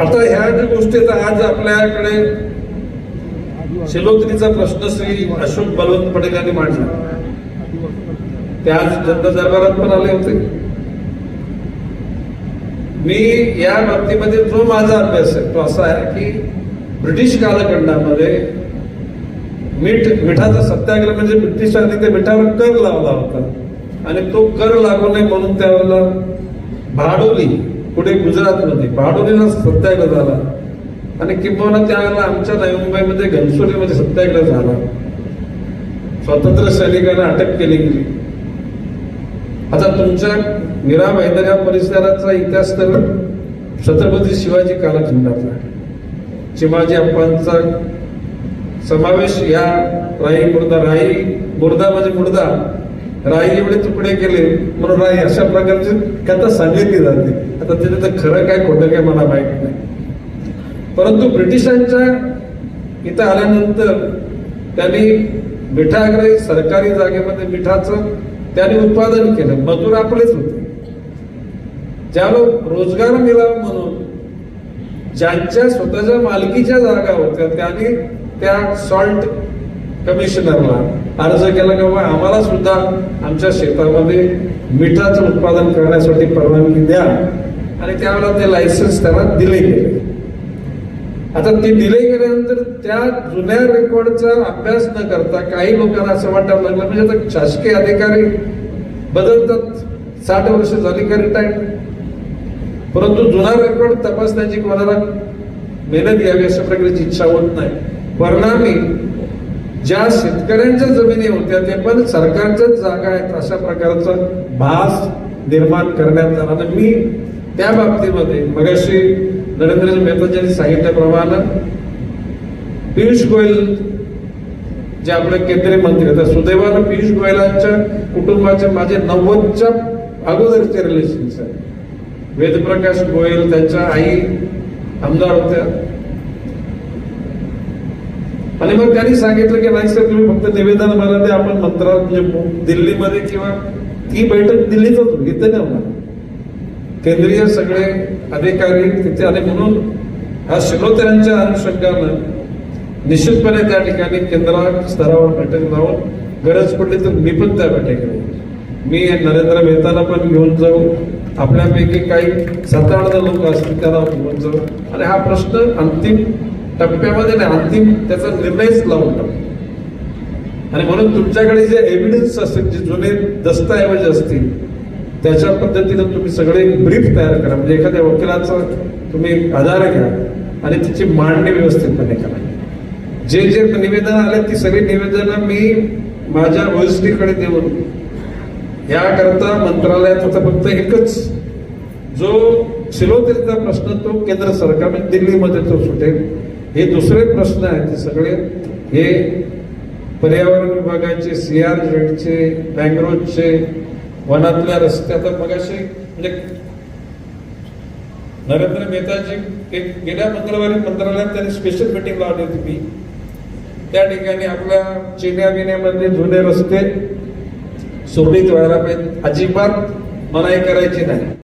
आता ह्या ज्या गोष्टी आज आपल्याकडे शिलोत्रीचा प्रश्न श्री अशोक बलवंत पटेल यांनी मांडला. ते आज जनता दरबारात पण आले होते. मी या बाबतीमध्ये जो माझा अभ्यास आहे तो असा आहे की ब्रिटिश कालखंडामध्ये मीठ मिठाचा सत्याग्रह म्हणजे ब्रिटिशांनी ते मिठावर कर लावला होता. आणि तो कर लागू नये म्हणून त्यावेळेला भाडोली पुढे गुजरातमध्ये बाडोलीला सत्याग्रह झाला. आणि किंबहुना त्यावेळेला आमच्या नवी मुंबईमध्ये घनसोलीमध्ये सत्याग्रह झाला. स्वातंत्र्य सैनिकांना अटक केली गेली. आता तुमच्या मीरा मैदान या परिसराचा इतिहास तर छत्रपती शिवाजी कालखंडातला आहे. चिमाजी अप्पांचा समावेश या राई मुर्दा राई मुर्दा म्हणजे मुर्दा राई एवढे तुकडे केले म्हणून राई अशा प्रकारची कथा सांगितली जाते. आता त्याच्यात खरं काय खोटं काय मला माहीत नाही. परंतु ब्रिटिशांच्या इथं आल्यानंतर त्यांनी मिठाग्रही सरकारी जागेमध्ये मिठाचं त्यांनी उत्पादन केलं. मजूर आपलेच होते. ज्याला रोजगार मिळावा म्हणून ज्यांच्या स्वतःच्या मालकीच्या जागा होत्या त्यांनी त्या सॉल्ट कमिशनरला अर्ज केला का बाबा आम्हाला सुद्धा आमच्या शेतामध्ये मिठाचं उत्पादन करण्यासाठी परवानगी द्या. आणि त्यावेळेला ते लायसन्स त्यांना दिले गेले. आता ते दिले गेल्यानंतर त्या जुन्या रेकॉर्डचा अभ्यास न करता काही लोकांना असं वाटायला लागलं म्हणजे आता शासकीय अधिकारी बदलतात. साठ वर्ष झाली का रिटायर्ड परंतु जुना रेकॉर्ड तपासण्याची कोणाला मेहनत घ्यावी अशा प्रकारची इच्छा होत नाही. परिणामी ज्या शेतकऱ्यांच्या जमिनी होत्या ते पण सरकारच्याच जागा आहेत अशा प्रकारचा भास निर्माण करण्यात आला. आणि मी त्या बाबतीमध्ये मगाशी नरेंद्र मेहताजींनी सांगितल्याप्रमाणे पियुष गोयल जे आपले केंद्रीय मंत्री आहेत सुदैवानं पियुष गोयलांच्या कुटुंबाचे माझे नव्वदच्या अगोदरचे रिलेशन्स आहे वेदप्रकाश गोयल त्यांच्या आई आमदार होत्या. आणि मग त्यांनी सांगितलं की नाही सर तुम्ही फक्त निवेदन मला ते आपण मंत्रालय म्हणजे दिल्लीमध्ये किंवा ती बैठक दिल्लीतच घेते ना नाही केंद्रीय सगळे अधिकारी तिथे आले म्हणून हा श्रोत्यांच्या अनुषंगानं निश्चितपणे त्या ठिकाणी केंद्र स्तरावर बैठक लावून गरज पडली तर मी पण त्या बैठकीला मी नरेंद्र मेहताला पण घेऊन जाऊ. आपल्यापैकी काही सात आठ जण लोक असतील त्याला घेऊन जाऊ. आणि हा प्रश्न अंतिम टप्प्यामध्ये नाही अंतिम त्याचा निर्णयच लावून टाकू आणि म्हणून तुमच्याकडे जे एव्हिडन्स असतील जे जुने दस्तऐवज असतील त्याच्या पद्धतीनं तुम्ही सगळे एक ब्रीफ तयार करा. म्हणजे एखाद्या वकिलाचा तुम्ही आधार घ्या आणि तिची मांडणी व्यवस्थितपणे करा. जे जे निवेदन आले ती सगळी निवेदनं मी माझ्या वरिष्ठीकडे देऊन याकरता मंत्रालयात होता फक्त एकच जो सिलोतेचा प्रश्न तो केंद्र सरकार म्हणजे दिल्लीमध्ये तो सुटेल. हे दुसरे प्रश्न आहेत ते सगळे. हे पर्यावरण विभागाचे सीआरझेडचे मॅंग्रोजचे वनातल्या रस्त्यात मगाशी म्हणजे नरेंद्र मेहताजी एक गेल्या मंगळवारी मंत्रालयात त्यांनी स्पेशल मिटिंग लावली होती मी त्या ठिकाणी आपल्या चिन्या बिण्यामध्ये जुने रस्ते सुरळीत व्हायला पाहिजे अजिबात मनाई करायची नाही.